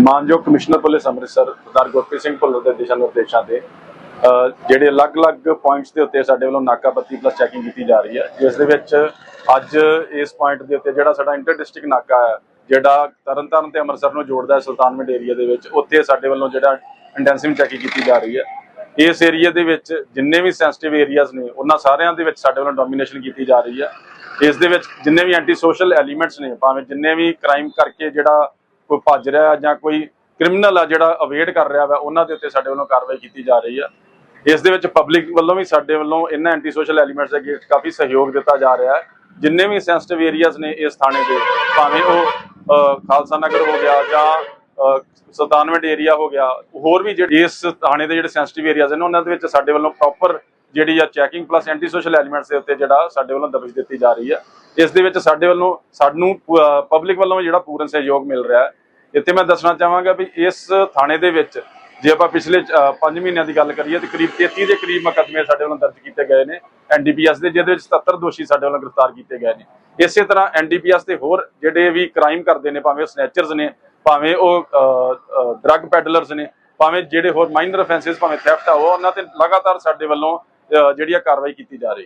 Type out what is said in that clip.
ਮਾਨਯੋਗ commissioner police Amritsar, Sardar Gurpreet Singh Bhullar ਦੇ ਦਿਸ਼ਾ ਨਿਰਦੇਸ਼ਾਂ ਤੇ ਜਿਹੜੇ ਅਲੱਗ-ਅਲੱਗ ਪੁਆਇੰਟਸ ਦੇ ਉੱਤੇ ਸਾਡੇ ਵੱਲੋਂ ਨਾਕਾਬੰਦੀ ਪਲੱਸ ਚੈਕਿੰਗ ਕੀਤੀ ਜਾ ਰਹੀ ਹੈ, ਜਿਸ ਦੇ ਵਿੱਚ ਅੱਜ ਇਸ ਪੁਆਇੰਟ ਦੇ ਉੱਤੇ ਜਿਹੜਾ ਸਾਡਾ ਇੰਟਰ ਡਿਸਟ੍ਰਿਕਟ ਨਾਕਾ ਹੈ, ਜਿਹੜਾ ਤਰਨਤਾਰਨ ਤੇ ਅੰਮ੍ਰਿਤਸਰ ਨੂੰ ਜੋੜਦਾ ਹੈ ਸੁਲਤਾਨਵਿੰਡ ਏਰੀਆ ਦੇ ਵਿੱਚ, ਉੱਥੇ ਸਾਡੇ ਵੱਲੋਂ ਜਿਹੜਾ ਇੰਟੈਂਸਿਵ ਚੈਕਿੰਗ ਕੀਤੀ ਜਾ ਰਹੀ ਹੈ। ਇਸ ਏਰੀਆ ਦੇ ਵਿੱਚ ਜਿੰਨੇ ਵੀ ਸੈਂਸਿਟਿਵ ਏਰੀਆਜ਼ ਨੇ, ਉਹਨਾਂ ਸਾਰਿਆਂ ਦੇ ਵਿੱਚ ਸਾਡੇ ਵੱਲੋਂ ਡੋਮੀਨੇਸ਼ਨ ਕੀਤੀ ਜਾ ਰਹੀ ਹੈ। ਇਸ ਦੇ ਵਿੱਚ ਜਿੰਨੇ ਵੀ ਐਂਟੀ ਸੋਸ਼ਲ ਐਲੀਮੈਂਟਸ ਨੇ, ਭਾਵੇਂ ਜਿੰਨੇ ਵੀ ਕ੍ਰਾਈਮ ਕਰਕੇ ਜਿਹੜਾ ਕੋਈ ਭੱਜ ਰਿਹਾ ਜਾਂ ਕੋਈ ਕ੍ਰਿਮੀਨਲ ਆ ਜਿਹੜਾ ਅਵੇਡ ਕਰ ਰਿਹਾ ਵਾ ਉਹਨਾਂ ਦੇ ਉੱਤੇ ਸਾਡੇ ਵੱਲੋਂ ਕਾਰਵਾਈ ਕੀਤੀ ਜਾ ਰਹੀ ਆ। ਇਸ ਦੇ ਵਿੱਚ ਪਬਲਿਕ ਵੱਲੋਂ ਵੀ ਸਾਡੇ ਵੱਲੋਂ ਇਹਨਾਂ ਐਂਟੀ ਸੋਸ਼ਲ ਐਲੀਮੈਂਟਸ ਦੇ ਅਗੇਂਸਟ ਕਾਫੀ ਸਹਿਯੋਗ ਦਿੱਤਾ ਜਾ ਰਿਹਾ ਹੈ। ਜਿੰਨੇ ਵੀ ਸੈਂਸਿਟਿਵ ਏਰੀਆਜ਼ ਨੇ ਇਸ ਥਾਣੇ ਦੇ ਭਾਵੇਂ ਉਹ ਖਾਲਸਾ ਨਗਰ ਹੋ ਗਿਆ ਜਾਂ ਅ, ਸੁਲਤਾਨਵਿੰਡ ਏਰੀਆ ਹੋ ਗਿਆ ਹੋਰ ਵੀ ਜਿਹੜੇ ਇਸ ਥਾਣੇ ਦੇ ਜਿਹੜੇ ਸੈਂਸਿਟਿਵ ਏਰੀਆਜ਼ ਨੇ ਉਹਨਾਂ ਦੇ ਵਿੱਚ ਸਾਡੇ ਵੱਲੋਂ ਪ੍ਰੋਪਰ ਜਿਹੜੀ ਆ checking plus anti social elements ਦੇ ਉੱਤੇ ਜਿਹੜਾ ਸਾਡੇ ਵੱਲੋਂ ਦਬਜ ਦਿੱਤੀ ਜਾ ਰਹੀ ਹੈ ਇਸ ਦੇ ਵਿੱਚ ਸਾਡੇ ਵੱਲੋਂ ਸਾਨੂੰ ਪਬਲਿਕ ਵੱਲੋਂ ਵੀ ਜਿਹੜਾ ਪੂਰਨ ਸਹਿਯੋਗ ਮਿਲ ਰਿਹਾ ਹੈ। ਇੱਥੇ ਮੈਂ ਦੱਸਣਾ ਚਾਹਾਂਗਾ ਵੀ ਇਸ ਥਾਣੇ ਦੇ ਵਿੱਚ ਜੇ ਆਪਾਂ ਪਿਛਲੇ 5 ਮਹੀਨਿਆਂ ਦੀ ਗੱਲ ਕਰੀਏ ਤੇ ਕਰੀਬ 33 ਦੇ ਕਰੀਬ ਮੁਕੱਦਮੇ ਸਾਡੇ ਵੱਲੋਂ ਦਰਜ ਕੀਤੇ ਗਏ ਨੇ ਐਨਡੀਪੀਐਸ ਦੇ, ਜਿਹਦੇ ਵਿੱਚ 77 ਦੋਸ਼ੀ ਸਾਡੇ ਵੱਲੋਂ ਗ੍ਰਿਫਤਾਰ ਕੀਤੇ ਗਏ ਨੇ। ਇਸੇ ਤਰ੍ਹਾਂ ਐਨਡੀਪੀਐਸ ਦੇ ਹੋਰ ਜਿਹੜੇ ਵੀ ਕ੍ਰਾਈਮ ਕਰਦੇ ਨੇ, ਭਾਵੇਂ ਉਹ ਸਨੈਚਰਸ ਨੇ, ਭਾਵੇਂ ਉਹ ਡਰੱਗ ਪੈਡਲਰਸ ਨੇ, ਭਾਵੇਂ ਜਿਹੜੇ ਹੋਰ ਮਾਈਨਰ ਅਫੈਂਸਸ, ਭਾਵੇਂ ਥੈਫਟ ਆ, ਉਹ ਉਹਨਾਂ ਤੇ ਲਗਾਤਾਰ ਸਾਡੇ ਵੱਲੋਂ ਜਿਹੜੀ ਆ ਕਾਰਵਾਈ ਕੀਤੀ ਜਾ ਰਹੀ